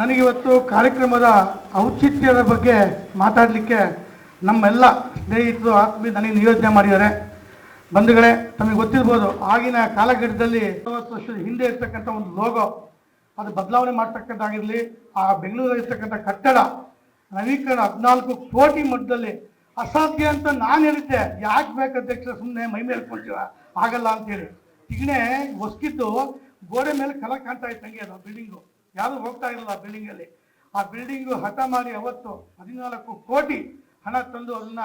ನನಗಿವತ್ತು ಕಾರ್ಯಕ್ರಮದ ಔಚಿತ್ಯದ ಬಗ್ಗೆ ಮಾತಾಡಲಿಕ್ಕೆ ನಮ್ಮೆಲ್ಲ ಸ್ನೇಹಿತರು ಆತ್ಮೀಯ ನನಗೆ ನಿಯೋಜನೆ ಮಾಡಿದ್ದಾರೆ. ಬಂಧುಗಳೇ, ತಮಗೆ ಗೊತ್ತಿರ್ಬೋದು, ಆಗಿನ ಕಾಲಘಟ್ಟದಲ್ಲಿ ಅರವತ್ತು ವರ್ಷದ ಹಿಂದೆ ಇರ್ತಕ್ಕಂಥ ಒಂದು ಲೋಗೋ, ಅದು ಬದಲಾವಣೆ ಮಾಡ್ತಕ್ಕಂಥಾಗಿರಲಿ ಆ ಬೆಂಗಳೂರಲ್ಲಿ ಇರ್ತಕ್ಕಂಥ ಕಟ್ಟಡ, ನವೀಕರಣ ಹದಿನಾಲ್ಕು ಕೋಟಿ ಮಟ್ಟದಲ್ಲಿ ಅಸಾಧ್ಯ ಅಂತ ನಾನು ಹೇಳಿದ್ದೆ. ಯಾಕೆ ಬೇಕು ಅಧ್ಯಕ್ಷ ಸುಮ್ಮನೆ ಮೈ ಮೇಲೆ ಕೊಡ್ತೀರ ಆಗಲ್ಲ ಅಂತೇಳಿ ಈಗನೇ ಹೊಸ್ಕಿದ್ದು ಗೋಡೆ ಮೇಲೆ ಕಲ ಕಾಣ್ತಾ ಇತ್ತು ಹಂಗೆ ಅದು ಬಿಲ್ಡಿಂಗು ಯಾರು ಹೋಗ್ತಾ ಇರಲಿಲ್ಲ ಆ ಬಿಲ್ಡಿಂಗಲ್ಲಿ ಆ ಬಿಲ್ಡಿಂಗು ಹಠ ಮಾಡಿ ಅವತ್ತು ಹದಿನಾಲ್ಕು ಕೋಟಿ ಹಣ ತಂದು ಅದನ್ನ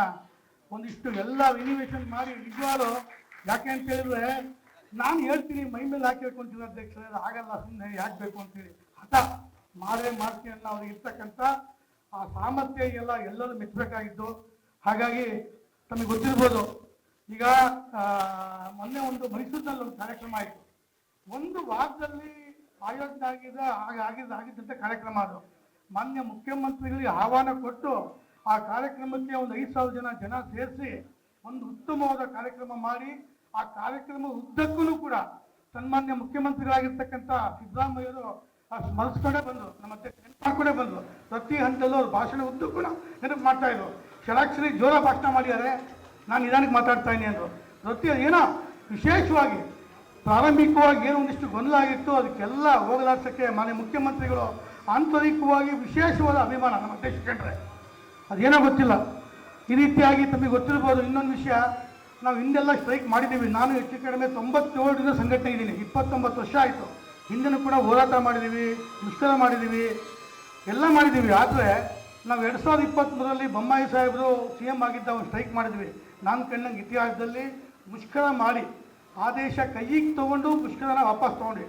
ಒಂದಿಷ್ಟು ಎಲ್ಲ ರಿನಿವೇಶನ್ ಮಾಡಿ ನಿಜವಾಗ್ಲು ಯಾಕೆ ಅಂತ ಹೇಳಿದ್ರೆ ನಾನು ಹೇಳ್ತೀನಿ ಮೈ ಮೇಲೆ ಹಾಕಿ ಹೇಳ್ಕೊಂತೀನಿ ಅಧ್ಯಕ್ಷರೇ ಆಗಲ್ಲ ಸುಮ್ಮನೆ ಯಾಕೆ ಬೇಕು ಅಂತೇಳಿ ಹಠ ಮಾಡೇ ಮಾಡ್ತೀನಿ ಅನ್ನೋ ಅವ್ರಿಗೆ ಇರ್ತಕ್ಕಂಥ ಆ ಸಾಮರ್ಥ್ಯ ಎಲ್ಲ ಎಲ್ಲರೂ ಮೆಚ್ಚಬೇಕಾಗಿತ್ತು ಹಾಗಾಗಿ ತಮಗೆ ಗೊತ್ತಿರ್ಬೋದು, ಈಗ ಮೊನ್ನೆ ಒಂದು ಮೈಸೂರಿನಲ್ಲಿ ಒಂದು ಕಾರ್ಯಕ್ರಮ ಆಯಿತು. ಒಂದು ವಾರದಲ್ಲಿ ಆಯೋಜನೆ ಹಾಗೆ ಆಗಿದ್ದ ಆಗಿದ್ದಂಥ ಕಾರ್ಯಕ್ರಮ ಅದು. ಮಾನ್ಯ ಮುಖ್ಯಮಂತ್ರಿಗಳಿಗೆ ಆಹ್ವಾನ ಕೊಟ್ಟು ಆ ಕಾರ್ಯಕ್ರಮಕ್ಕೆ ಒಂದು ಐದು ಸಾವಿರ ಜನ ಜನ ಸೇರಿಸಿ ಒಂದು ಉತ್ತಮವಾದ ಕಾರ್ಯಕ್ರಮ ಮಾಡಿ, ಆ ಕಾರ್ಯಕ್ರಮ ಉದ್ದಕ್ಕೂ ಕೂಡ ಸನ್ಮಾನ್ಯ ಮುಖ್ಯಮಂತ್ರಿಗಳಾಗಿರ್ತಕ್ಕಂಥ ಸಿದ್ದರಾಮಯ್ಯರು ಸ್ಮರಿಸ್ಕೊಂಡೇ ಬಂದರು, ನಮ್ಮ ಮಾಡ್ಕೊಂಡೇ ಬಂದರು. ಪ್ರತಿ ಹಂತದಲ್ಲೂ ಅವ್ರ ಭಾಷಣ ಉದ್ದಕ್ಕೂ ನೆನಪು ಮಾಡ್ತಾ ಇದ್ರು. ಷಡಾಕ್ಷರಿ ಜೋರ ಭಾಷಣ ಮಾಡಿದ್ದಾರೆ. ನಾನು ನಿಧಾನಕ್ಕೆ ಮಾತಾಡ್ತಾ ಇದ್ದೀನಿ ಅಂದರು. ಪ್ರತಿ ಏನೋ ವಿಶೇಷವಾಗಿ ಪ್ರಾರಂಭಿಕವಾಗಿ ಏನೋ ಒಂದಿಷ್ಟು ಗೊಂದಲ ಆಗಿತ್ತು ಅದಕ್ಕೆಲ್ಲ ಹೋಗಲಾಡ್ಸೋಕ್ಕೆ ಮಾನ್ಯ ಮುಖ್ಯಮಂತ್ರಿಗಳು ಆಂತರಿಕವಾಗಿ ವಿಶೇಷವಾದ ಅಭಿಮಾನ ನಮ್ಮ ದೇಶಕ್ಕೆ ಕಂಡ್ರೆ ಅದೇನೋ ಗೊತ್ತಿಲ್ಲ. ಈ ರೀತಿಯಾಗಿ ತಮಗೆ ಗೊತ್ತಿರ್ಬೋದು ಇನ್ನೊಂದು ವಿಷಯ. ನಾವು ಹಿಂದೆಲ್ಲ ಸ್ಟ್ರೈಕ್ ಮಾಡಿದ್ದೀವಿ. ನಾನು ಹೆಚ್ಚು ಕಡಿಮೆ ತೊಂಬತ್ತೇಳರಿಂದ ಸಂಘಟನೆ ಇದ್ದೀನಿ. ಇಪ್ಪತ್ತೊಂಬತ್ತು ವರ್ಷ ಆಯಿತು. ಹಿಂದೆನೂ ಕೂಡ ಹೋರಾಟ ಮಾಡಿದ್ದೀವಿ ಮುಷ್ಕರ ಮಾಡಿದ್ದೀವಿ, ಎಲ್ಲ ಮಾಡಿದ್ದೀವಿ. ಆದರೆ ನಾವು ಎರಡು ಸಾವಿರದ ಇಪ್ಪತ್ತ್ಮೂರರಲ್ಲಿ ಬೊಮ್ಮಾಯಿ ಸಾಹೇಬರು ಸಿ ಎಂ ಆಗಿದ್ದ ಒಂದು ಸ್ಟ್ರೈಕ್ ಮಾಡಿದ್ವಿ. ನಾನು ಕಣ್ಣಂಗೆ ಇತಿಹಾಸದಲ್ಲಿ ಮುಷ್ಕರ ಮಾಡಿ ಆದೇಶ ಕೈಗೆ ತಗೊಂಡು ಪುಷ್ಕರನ ವಾಪಸ್ ತಗೊಂಡೆ.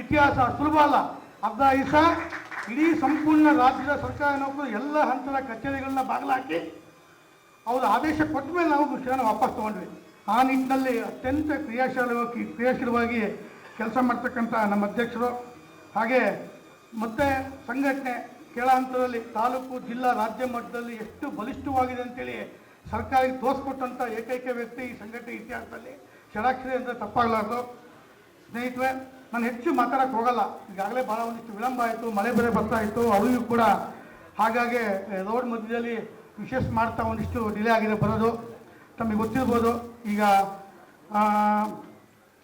ಇತಿಹಾಸ ಸುಲಭ ಅಲ್ಲ. ಅರ್ಧ ದಿವಸ ಇಡೀ ಸಂಪೂರ್ಣ ರಾಜ್ಯದ ಸರ್ಕಾರ ನೌಕರು ಎಲ್ಲ ಹಂತದ ಕಚೇರಿಗಳನ್ನ ಬಾಗಲಾಕಿ ಅವ್ರ ಆದೇಶ ಕೊಟ್ಟ ಮೇಲೆ ನಾವು ಪುಷ್ಕರನ ವಾಪಸ್ ತಗೊಂಡ್ವಿ. ಆ ನಿಟ್ಟಿನಲ್ಲಿ ಅತ್ಯಂತ ಕ್ರಿಯಾಶೀಲವಾಗಿ ಕ್ರಿಯಾಶೀಲವಾಗಿ ಕೆಲಸ ಮಾಡ್ತಕ್ಕಂಥ ನಮ್ಮ ಅಧ್ಯಕ್ಷರು. ಹಾಗೆ ಮತ್ತೆ ಸಂಘಟನೆ ಕೆಳ ಹಂತದಲ್ಲಿ ತಾಲೂಕು, ಜಿಲ್ಲಾ, ರಾಜ್ಯ ಮಟ್ಟದಲ್ಲಿ ಎಷ್ಟು ಬಲಿಷ್ಠವಾಗಿದೆ ಅಂತೇಳಿ ಸರ್ಕಾರಕ್ಕೆ ತೋರಿಸ್ಕೊಟ್ಟಂಥ ಏಕೈಕ ವ್ಯಕ್ತಿ ಈ ಸಂಘಟನೆ ಇತಿಹಾಸದಲ್ಲಿ. ಷಡಾಕ್ಷರಿ ಅಂದರೆ ತಪ್ಪಾಗಲಾರ್ದು. ಸ್ನೇಹಿತರೆ, ನಾನು ಹೆಚ್ಚು ಮಾತಾಡೋಕೆ ಹೋಗಲ್ಲ. ಈಗಾಗಲೇ ಭಾಳ ಒಂದಿಷ್ಟು ವಿಳಂಬ ಆಯಿತು, ಮಳೆ ಬೆಳೆ ಬರ್ತಾ ಇತ್ತು ಅವರಿಗೂ ಕೂಡ ಹಾಗಾಗಿ ರೋಡ್ ಮಧ್ಯದಲ್ಲಿ ವಿಶೇಷ ಮಾಡ್ತಾ ಒಂದಿಷ್ಟು ಡಿಲೇ ಆಗಿದೆ ಬರೋದು. ತಮಗೆ ಗೊತ್ತಿರ್ಬೋದು, ಈಗ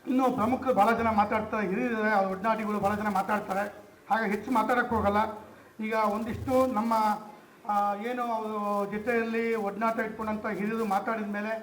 ಇನ್ನೂ ಪ್ರಮುಖರು ಭಾಳ ಜನ ಮಾತಾಡ್ತಾರೆ ಹಿರಿಯರಿದ್ದಾರೆ, ಅವ್ರ ಒಡನಾಟಿಗಳು ಭಾಳ ಜನ ಮಾತಾಡ್ತಾರೆ. ಹಾಗಾಗಿ ಹೆಚ್ಚು ಮಾತಾಡೋಕ್ಕೆ ಹೋಗಲ್ಲ. ಈಗ ಒಂದಿಷ್ಟು ನಮ್ಮ ಏನು ಅವರು ಜೊತೆಯಲ್ಲಿ ಒಡನಾಟ ಇಟ್ಕೊಂಡಂಥ ಹಿರಿಯರು ಮಾತಾಡಿದ ಮೇಲೆ